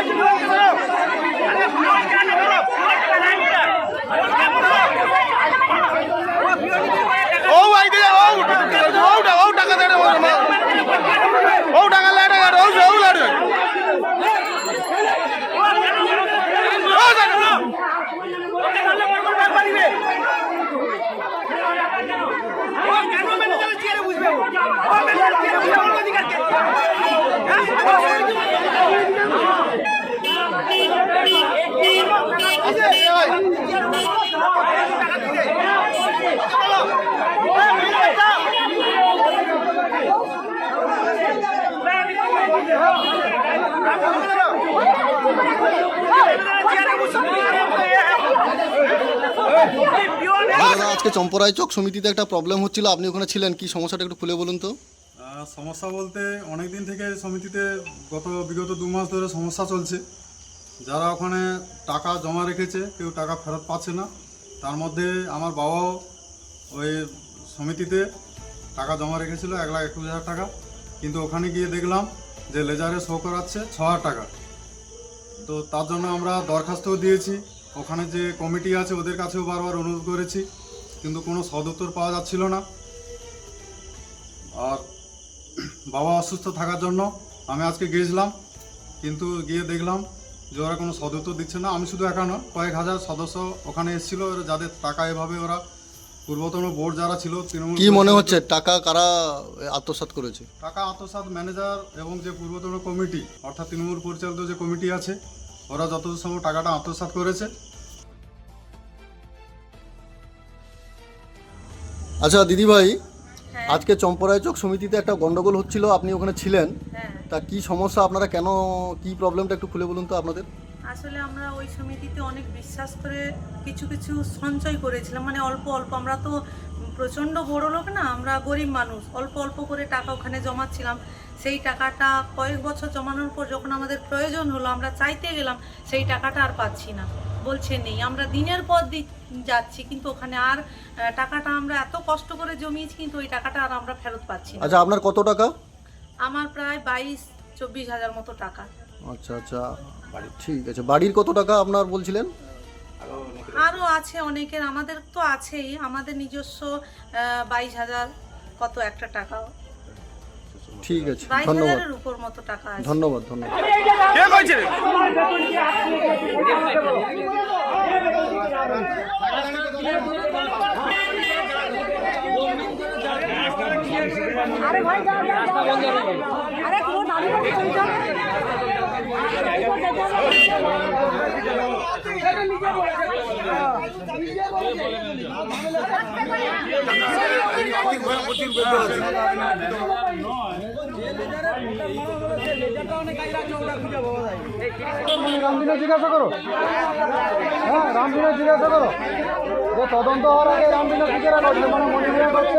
Imagine দাদা আজকে চম্পরায় চক সমিতিতে একটা প্রবলেম হচ্ছিল। আপনি ওখানে ছিলেন কি সমস্যাটা একটু খুলে বলুন তো? সমস্যা বলতে অনেক দিন থেকে সমিতিতে গত বিগত দু মাস ধরে সমস্যা চলছে। যারা ওখানে টাকা জমা রেখেছে কেউ টাকা ফেরত পাচ্ছে না। তার মধ্যে আমার বাবাও ওই সমিতিতে টাকা জমা রেখেছিল এক লাখ একুশ হাজার টাকা। কিন্তু ওখানে গিয়ে দেখলাম যে লেজারে শো করাচ্ছে ছ টাকা। তো তার জন্য আমরা দরখাস্তও দিয়েছি। ওখানে যে কমিটি আছে, ওদের কাছেও বারবার অনুরোধ করেছি, কিন্তু কোনো সদুত্তর পাওয়া যাচ্ছিল না। আর বাবা অসুস্থ থাকার জন্য আমি আজকে গিয়েছিলাম কিন্তু গিয়ে দেখলাম যে ওরা কোনো সদুত্তর দিচ্ছে না। আমি শুধু একা নয়, কয়েক হাজার সদস্য ওখানে এসেছিল, যাদের টাকা এভাবে ওরা পূর্বতন বোর্ড যারা ছিল তৃণমূল কি মনে হচ্ছে টাকা কারা আত্মসাৎ করেছে? টাকা আত্মসাৎ ম্যানেজার এবং যে পূর্বতন কমিটি অর্থাৎ তৃণমূল পরিচালিত যে কমিটি আছে ওরা যতদূর সম্ভব টাকাটা আত্মসাৎ করেছে। আচ্ছা দিদি ভাই আজকে চম্পরায় চক সমিতিতে একটা গন্ডগোল হচ্ছিল আপনি ওখানে ছিলেন। হ্যাঁ। তা কি সমস্যা আপনারা কেন কি প্রবলেমটা একটু খুলে বলুন তো আপনাদের? আসলে আমরা ওই সমিতিতে অনেক বিশ্বাস করে কিছু কিছু সঞ্চয় করেছিলাম। মানে অল্প অল্প। আমরা তো প্রচণ্ড বড় লোক না আমরা গরিব মানুষ। অল্প অল্প করে টাকা ওখানে জমাচ্ছিলাম। সেই টাকাটা কয়েক বছর জমানোর পর যখন আমাদের প্রয়োজন হলো আমরা চাইতে গেলাম সেই টাকাটা আর পাচ্ছি না। বলছে নেই আমরা দিনের পর দিন যাচ্ছি কিন্তু ওখানে আর টাকাটা আমরা এত কষ্ট করে জমিয়েছি কিন্তু ওই টাকাটা আর আমরা ফেরত পাচ্ছি না। আচ্ছা আপনার কত টাকা? আমার প্রায় বাইশ চব্বিশ হাজার মতো টাকা। আচ্ছা আচ্ছা ঠিক আছে বাড়ির কত টাকা আপনার বলছিলেন আরও আছে অনেকের আমাদের তো আছেই আমাদের নিজস্ব বাইশ হাজার কত একটা টাকা ঠিক আছে ধন্যবাদ উপর মতো টাকা আছে ধন্যবাদ ধন্যবাদ কে কইছে রে রামদিনে জিজ্ঞাসা করো। হ্যাঁ রামদিনে জিজ্ঞাসা করো। যে তদন্ত হওয়ার আগে রামদিনে জিজ্ঞাসা করছে মানে মনিটরিং করছে